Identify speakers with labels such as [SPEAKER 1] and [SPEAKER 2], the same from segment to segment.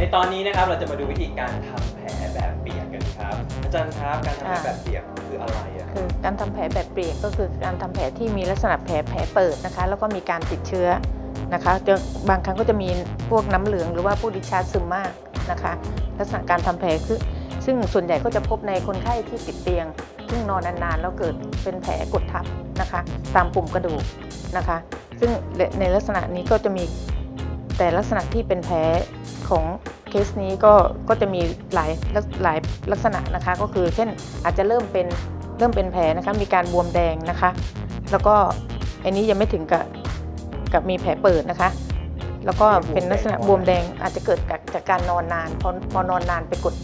[SPEAKER 1] ในตอนนี้นะครับเราจะมาดูวิธีการทำแผลแบบเปียกกันครับ อาจารย์ครับการทำแผลแบบเปียกคืออะไรอะ
[SPEAKER 2] คือการทำแผลแบบเปียกก็คือการทำแผลที่มีลักษณะแผลแผลเปิดนะคะ แล้วก็มีการติดเชื้อนะคะจะบางครั้งก็จะมีพวกน้ำเหลืองหรือว่าพวกดิชาร์จซึมมากนะคะ ลักษณะการทำแผลคือซึ่งส่วนใหญ่ก็จะพบในคนไข้ที่ติดเตียง ซึ่งนอนนานๆแล้วเกิดเป็นแผลกดทับนะคะ ตามปุ่มกระดูกนะคะ ซึ่งในลักษณะนี้ก็จะมีแต่ลักษณะที่เป็นแผล ของเคสนี้ก็ก็จะมีหลายลักหลายลักษณะนะคะ ก็คือเช่นอาจจะเริ่มเป็นเริ่มเป็นแผลนะคะมีการบวมแดงนะคะ แล้วก็อันนี้ยังไม่ถึงกับกับมีแผลเปิดนะคะ แล้วก็เป็นลักษณะบวมแดงอาจจะเกิดจากจากการนอนนานพอพอนอนนานไปกด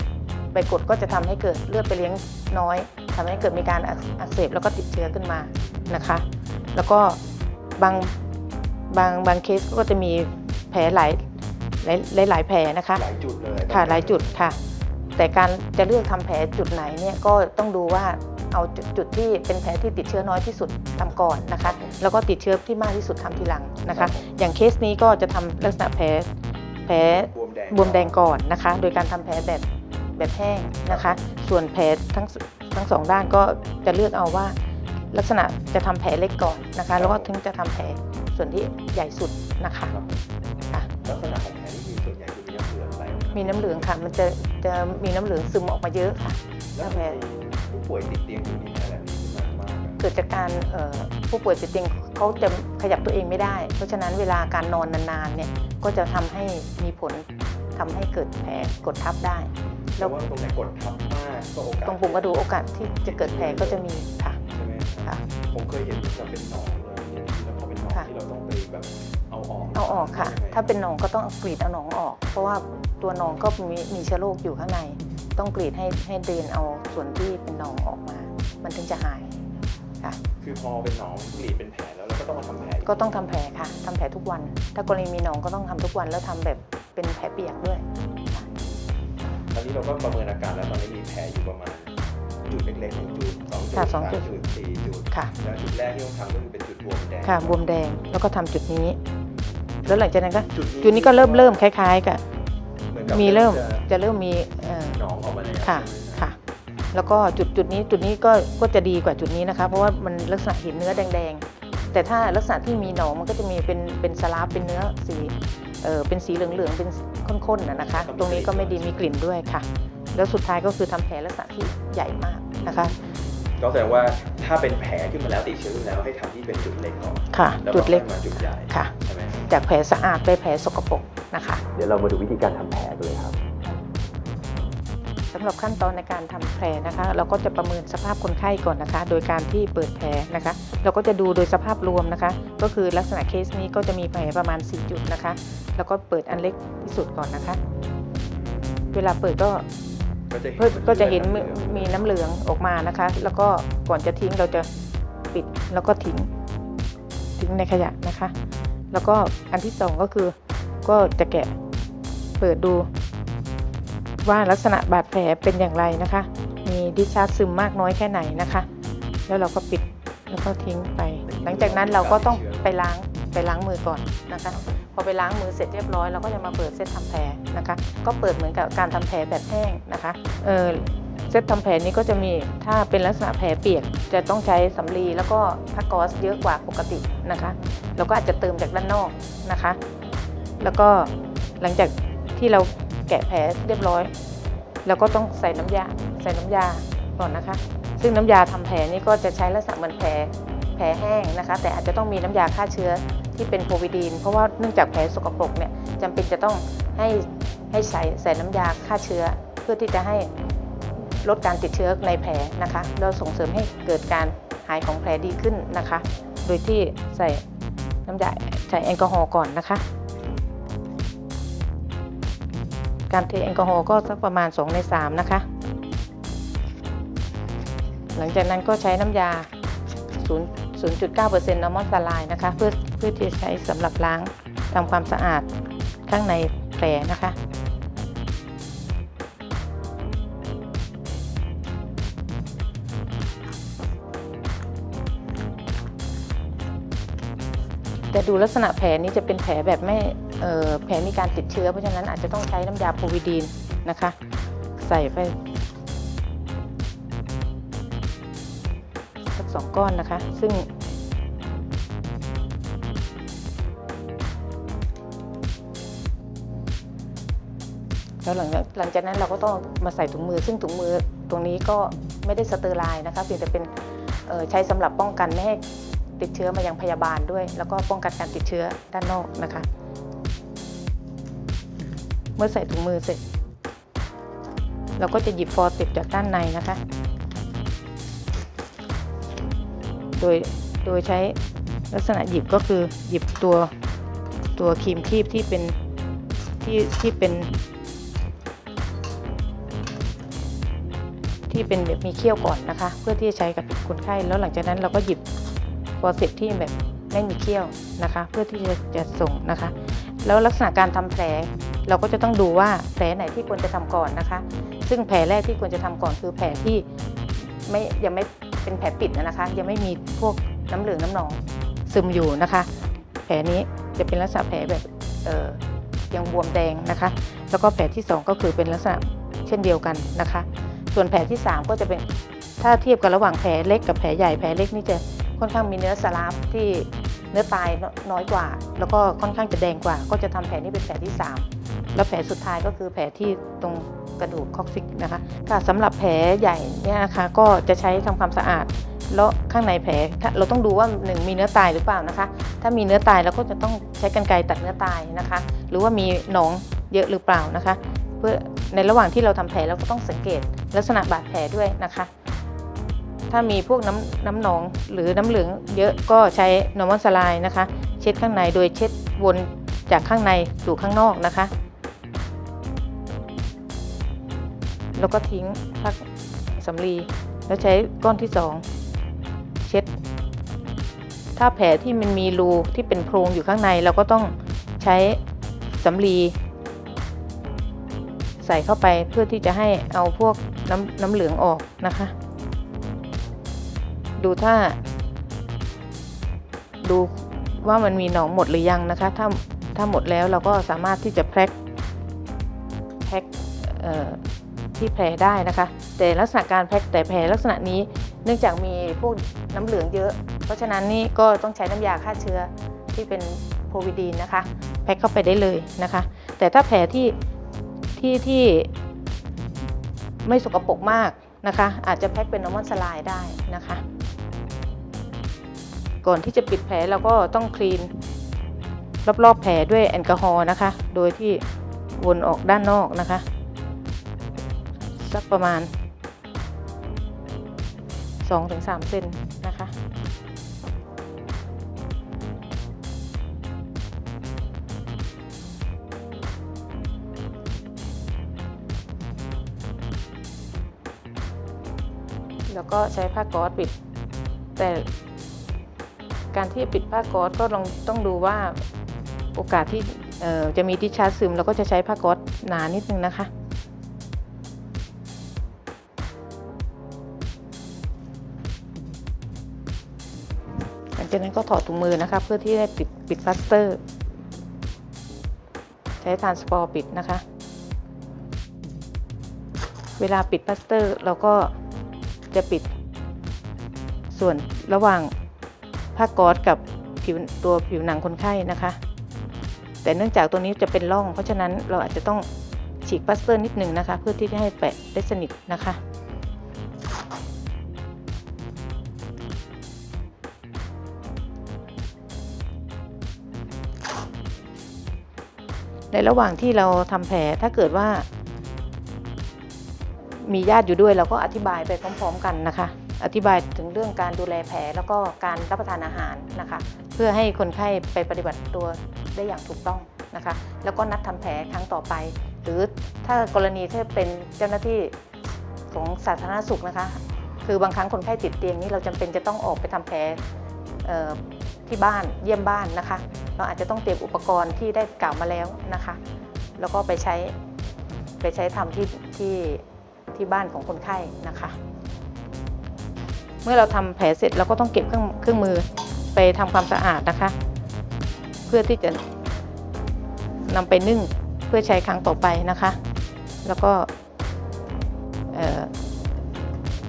[SPEAKER 2] ไปกดก็จะทำให้เกิดเลือดไปเลี้ยงน้อยทำให้เกิดมีการอักอักเสบแล้วก็ติดเชื้อขึ้นมานะคะ แล้วก็บางบางบางเคสก็จะมีแผลหลาย หลายหลายหลายแผลนะคะ
[SPEAKER 1] หลายจุดเลย
[SPEAKER 2] ค่ะหลายจุดค่ะ แต่การจะเลือกทำแผลจุดไหนเนี่ยก็ต้องดูว่าเอาจุดจุดที่เป็นแผลที่ติดเชื้อน้อยที่สุดทำก่อนนะคะ แล้วก็ติดเชื้อที่มากที่สุดทำทีหลังนะคะ อย่างเคสนี้ก็จะทำลักษณะแผลแผล
[SPEAKER 1] บวมแดง
[SPEAKER 2] บวมแดงก่อนนะคะ โดยการทำแผลแบบแบบแห้งนะคะ ส่วนแผลทั้งทั้งสองด้านก็จะเลือกเอาว่า ลักษณะจะทำแผลเล็กก่อนนะคะ แล้วก็ถึงจะทำแผลส่วนที่ใหญ่สุดนะคะ
[SPEAKER 1] ครับ
[SPEAKER 2] ค่ะ
[SPEAKER 1] ลักษณะของ มา
[SPEAKER 2] มีน้ำเหลืองค่ะ มันจะจะมีน้ำเหลืองซึมออกมาเยอะค่ะ
[SPEAKER 1] แล้วทำไมผู้ป่วยติดเตียงอยู่มีแผลแบบนี้ขึ้นมามากอะ
[SPEAKER 2] เกิดจากการเอ่อผู้ป่วยติดเตียงเขาจะขยับตัวเองไม่ได้ เพราะฉะนั้นเวลาการนอนนานๆเนี่ยก็จะทำให้มีผลทำให้เกิดแผลกดทับได้
[SPEAKER 1] แล้ว่าตรงไหนกดทับมากก็โอกาส
[SPEAKER 2] ตรงปุ่มกระดูกโอกาสที่จะเกิดแผลก็จะมีค่ะ
[SPEAKER 1] ใช่ไหม
[SPEAKER 2] ค่ะ
[SPEAKER 1] ผมเคยเห็นจะเป็นหนองเลยเนี่ยแล้วพอเป็นหนอง
[SPEAKER 2] ค่ะ
[SPEAKER 1] ที่เราต้องไปแบบ เอาออก
[SPEAKER 2] เอาออกค่ะ ถ้าเป็นหนองก็ต้องเอากรีดเอาหนองออก เพราะว่าตัวหนองก็มีมีเชื้อโรคอยู่ข้างใน ต้องกรีดให้ให้เดรนเอาส่วนที่เป็นหนองออกมา มันถึงจะหายค่ะ
[SPEAKER 1] คือพอเป็นหนองกรีดเป็นแผลแล้วเราก็ต้องมาทำแผลอี
[SPEAKER 2] ก็ต้องทำแผลค่ะทำแผลทุกวัน ถ้ากรณีมีหนองก็ต้องทำทุกวันแล้วทำแบบเป็นแผลเปียกด้วย
[SPEAKER 1] ตอนนี้เราก็ประเมินอาการแล้วตอนนี้มีแผลอยู่ประมาณจุดเล็กๆหนึ่งจุดสองจุด
[SPEAKER 2] ค่ะส
[SPEAKER 1] สา
[SPEAKER 2] อง
[SPEAKER 1] ม
[SPEAKER 2] จุด
[SPEAKER 1] จุดสี่จุด
[SPEAKER 2] ค่ะ
[SPEAKER 1] แล้วจุดแรกที่ต้องทำก็คือเป็นจุดบวมแดง
[SPEAKER 2] ค่ะบวมแดงแล้วก็ทำจุดนี้ แล้วหลังจากนั้นก็
[SPEAKER 1] จุด
[SPEAKER 2] จุดนี้ก็เริ่มเริ่มคล้าย ๆกับ
[SPEAKER 1] เหมือนกับ
[SPEAKER 2] มีเริ่ม
[SPEAKER 1] จะ
[SPEAKER 2] จะเริ่มมีเอ่อ
[SPEAKER 1] หนองออกมาแล้ว
[SPEAKER 2] ค่ะ
[SPEAKER 1] ใช่ไหม
[SPEAKER 2] ค่ะ แล้วก็จุดจุดนี้จุดนี้ก็ก็จะดีกว่าจุดนี้นะคะ เพราะว่ามันลักษณะเห็นเนื้อแดง ๆ แต่ถ้าลักษณะที่มีหนองมันก็จะมีเป็นเป็นสลาฟเป็นเนื้อสีเออเป็นสีเหลืองๆเป็นข้นๆนะนะคะ ตรงนี้ก็ไม่ดีมีกลิ่นด้วยค่ะ แล้วสุดท้ายก็คือทำแผลลักษณะที่ใหญ่มากนะคะ
[SPEAKER 1] ก็แสดงว่าถ้าเป็นแผลขึ้นมาแล้วติดเชื้อขึ้นมาแล้วให้ทำที่เป็นจุดเล็กก่อน
[SPEAKER 2] ค่ะ
[SPEAKER 1] แล้ว
[SPEAKER 2] จุดเล็ก
[SPEAKER 1] ค่อยมาจุดใหญ่
[SPEAKER 2] ค่ะ
[SPEAKER 1] ใช่ไหม
[SPEAKER 2] จากแผลสะอาดไปแผลสกปรกนะคะ
[SPEAKER 1] เดี๋ยวเรามาดูวิธีการทำแผลกันเลยครับ
[SPEAKER 2] สำหรับขั้นตอนในการทำแผลนะคะ เราก็จะประเมินสภาพคนไข้ก่อนนะคะ โดยการที่เปิดแผลนะคะ เราก็จะดูโดยสภาพรวมนะคะ ก็คือลักษณะเคสนี้ก็จะมีแผลประมาณ 4 จุดนะคะ แล้วก็เปิดอันเล็กที่สุดก่อนนะคะ เวลาเปิดก็
[SPEAKER 1] ก็จะเห็น
[SPEAKER 2] เพื่อก็จะเห็นมี
[SPEAKER 1] ลืองๆ
[SPEAKER 2] มีน้ำเหลืองออกมานะคะ แล้วก็ก่อนจะทิ้งเราจะปิดแล้วก็ทิ้งทิ้งในขยะนะคะ แล้วก็อันที่สองก็คือก็จะแกะเปิดดู ว่าลักษณะบาดแผลเป็นอย่างไรนะคะ มีดิชาร์ซึมมากน้อยแค่ไหนนะคะ แล้วเราก็ปิดแล้วก็ทิ้งไป หลังจากนั้นเราก็ต้องไปล้างไปล้างมือก่อนนะคะ พอไปล้างมือเสร็จเรียบร้อยเราก็จะมาเปิดเซตทำแผลนะคะ ก็เปิดเหมือนกับการทำแผลแบบแห้งนะคะ เออ เซตทำแผลนี้ก็จะมีถ้าเป็นลักษณะแผลเปียก จะต้องใช้สำลีแล้วก็ผ้าก๊อซเยอะกว่าปกตินะคะเราก็อาจจะเติมจากด้านนอกนะคะ แล้วก็หลังจากที่เราแกะแผลเรียบร้อยเราก็ต้องใส่น้ำยาใส่น้ำยาก่อนนะคะ ซึ่งน้ำยาทำแผลนี่ก็จะใช้ลักษณะเหมือนแผลแผลแห้งนะคะ แต่อาจจะต้องมีน้ำยาฆ่าเชื้อที่เป็นโพวิดีน เพราะว่าเนื่องจากแผลสกปรกเนี่ยจำเป็นจะต้องให้ให้ใส่ใส่น้ำยาฆ่าเชื้อ เพื่อที่จะให้ ลดการติดเชื้อในแผลนะคะเราส่งเสริมให้เกิดการหายของแผลดีขึ้นนะคะ โดยที่ใส่น้ำยาใส่แอลกอฮอล์ก่อนนะคะ การเทแอลกอฮอล์ก็สักประมาณ 2 ใน 3 นะคะ หลังจากนั้นก็ใช้น้ำยา 0.9%นอร์มอลซาไลน์นะคะ เพื่อเพื่อที่ใช้สำหรับล้างทำความสะอาดข้างในแผลนะคะ แต่ดูลักษณะแผลนี้จะเป็นแผลแบบไม่เอ่อแผลมีการติดเชื้อ เพราะฉะนั้นอาจจะต้องใช้น้ำยาโพวิดีนนะคะ ใส่ไปสักสองก้อนนะคะ ซึ่ง แล้วหลังจากหลังจากนั้นเราก็ต้องมาใส่ถุงมือ ซึ่งถุงมือตรงนี้ก็ไม่ได้สเตอร์ไลน์นะคะเพียงแต่เป็นใช้สำหรับป้องกันไม่ให้ ติดเชื้อมายังพยาบาลด้วย แล้วก็ป้องกันการติดเชื้อด้านนอกนะคะ เมื่อใส่ถุงมือเสร็จ เราก็จะหยิบฟอร์เซปจากด้านในนะคะ โดยโดยใช้ลักษณะหยิบก็คือหยิบตัวตัวครีมคีบที่เป็นที่ที่เป็น ที่เป็นแบบมีเขี้ยวก่อนนะคะ เพื่อที่จะใช้กับคนไข้แล้วหลังจากนั้นเราก็หยิบ ฟอร์เซปที่แบบไม่มีเขี้ยวนะคะ เพื่อที่จะจะส่งนะคะ แล้วลักษณะการทำแผลเราก็จะต้องดูว่าแผลไหนที่ควรจะทำก่อนนะคะ ซึ่งแผลแรกที่ควรจะทำก่อนคือแผลที่ไม่ยังไม่เป็นแผลปิดนะคะ ยังไม่มีพวกน้ำเหลืองน้ำหนองซึมอยู่นะคะ แผลนี้จะเป็นลักษณะแผลแบบเอ่อยังบวมแดงนะคะ แล้วก็แผลที่สองก็คือเป็นลักษณะเช่นเดียวกันนะคะ ส่วนแผลที่ 3 ก็จะเป็นถ้าเทียบกันระหว่างแผลเล็กกับแผลใหญ่แผลเล็กนี่จะ ค่อนข้างมีเนื้อสลาฟที่เนื้อตายน้อยกว่า แล้วก็ค่อนข้างจะแดงกว่า ก็จะทำแผลนี้เป็นแผลที่ 3 แล้วแผลสุดท้ายก็คือแผลที่ตรงกระดูกคอกซิกนะคะค่ะสำหรับแผลใหญ่เนี่ยนะคะก็จะใช้ทำความสะอาดแล้วข้างในแผลเราต้องดูว่าหนึ่งมีเนื้อตายหรือเปล่านะคะ ถ้ามีเนื้อตายเราก็จะต้องใช้กรรไกรตัดเนื้อตายนะคะ หรือว่ามีหนองเยอะหรือเปล่านะคะ เพื่อในระหว่างที่เราทำแผลเราก็ต้องสังเกตลักษณะบาดแผลด้วยนะคะ ถ้ามีพวกน้ำน้ำหนองหรือน้ำเหลืองเยอะก็ใช้นอร์มอลสไลน์นะคะ เช็ดข้างในโดยเช็ดวนจากข้างในสู่ข้างนอกนะคะ แล้วก็ทิ้งพักสำลีแล้วใช้ก้อนที่สองเช็ด ถ้าแผลที่มันมีรูที่เป็นโพรงอยู่ข้างในเราก็ต้องใช้สำลีใส่เข้าไปเพื่อที่จะให้เอาพวกน้ำน้ำเหลืองออกนะคะ ดูถ้า ดูว่ามันมีหนองหมดหรือยังนะคะ ถ้าถ้าหมดแล้วเราก็สามารถที่จะแพ็คแพ็คที่แผลได้นะคะ แต่ลักษณะการแพ็คแต่แผลลักษณะนี้เนื่องจากมีพวกน้ำเหลืองเยอะ เพราะฉะนั้นนี่ก็ต้องใช้น้ำยาฆ่าเชื้อที่เป็นโพวิดีนนะคะแพ็คเข้าไปได้เลยนะคะ แต่ถ้าแผลที่ที่ที่ไม่สกปรกมากนะคะ อาจจะแพ็คเป็นนอร์มอลสไลด์ได้นะคะ ก่อนที่จะปิดแผลเราก็ต้องคลีนรอบๆแผลด้วยแอลกอฮอล์นะคะ โดยที่วนออกด้านนอกนะคะ สักประมาณ 2-3 เซนนะคะแล้วก็ใช้ผ้าก๊อซปิด แต่ การที่จะปิดผ้าก๊อซก็ลองต้องดูว่าโอกาสที่จะมีดิชาร์จซึมเราก็จะใช้ผ้าก๊อซหนานิดนึงนะคะ หลังจากนั้นก็ถอดถุงมือนะคะ เพื่อที่จะปิดปิดพลาสเตอร์ ใช้ทานสปอร์ปิดนะคะ เวลาปิดพลาสเตอร์เราก็จะปิดส่วนระหว่าง ผ้าก๊อซกับผิวตัวผิวหนังคนไข้นะคะ แต่เนื่องจากตัวนี้จะเป็นร่อง เพราะฉะนั้นเราอาจจะต้องฉีกพลาสเตอร์นิดหนึ่งนะคะ เพื่อที่จะให้แปะได้สนิทนะคะ ในระหว่างที่เราทำแผลถ้าเกิดว่า มีญาติอยู่ด้วยเราก็อธิบายไปพร้อม ๆ กันนะคะ อธิบายถึงเรื่องการดูแลแผลแล้วก็การรับประทานอาหารนะคะ เพื่อให้คนไข้ไปปฏิบัติตัวได้อย่างถูกต้องนะคะ แล้วก็นัดทำแผลครั้งต่อไป หรือถ้ากรณีที่เป็นเจ้าหน้าที่ของสาธารณสุขนะคะ คือบางครั้งคนไข้ติดเตียงนี่เราจำเป็นจะต้องออกไปทำแผลที่บ้านเยี่ยมบ้านนะคะ เราอาจจะต้องเตรียมอุปกรณ์ที่ได้กล่าวมาแล้วนะคะ แล้วก็ไปใช้ไปใช้ทำที่ที่ที่บ้านของคนไข้นะคะ มื่อเราทำแผลเสร็จเราก็ต้องเก็บเครื่องเครื่องมือไปทำความสะอาดนะคะ เพื่อที่จะนำไปนึ่งเพื่อใช้ครั้งต่อไปนะคะ แล้วก็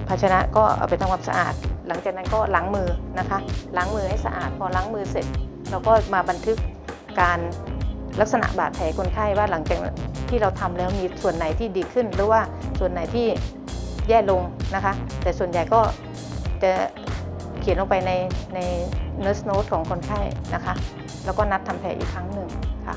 [SPEAKER 2] ภาชนะก็เอาไปทำความสะอาด หลังจากนั้นก็ล้างมือนะคะล้างมือให้สะอาดพอล้างมือเสร็จ เราก็มาบันทึกการลักษณะบาดแผลคนไข้ว่าหลังจากที่เราทำแล้วมีส่วนไหนที่ดีขึ้น หรือว่าส่วนไหนที่แย่ลงนะคะ แต่ส่วนใหญ่ก็ จะเขียนลงไปในใน nurse note ของคนไข้นะคะ แล้วก็นัดทำแผลอีกครั้งหนึ่งค่ะ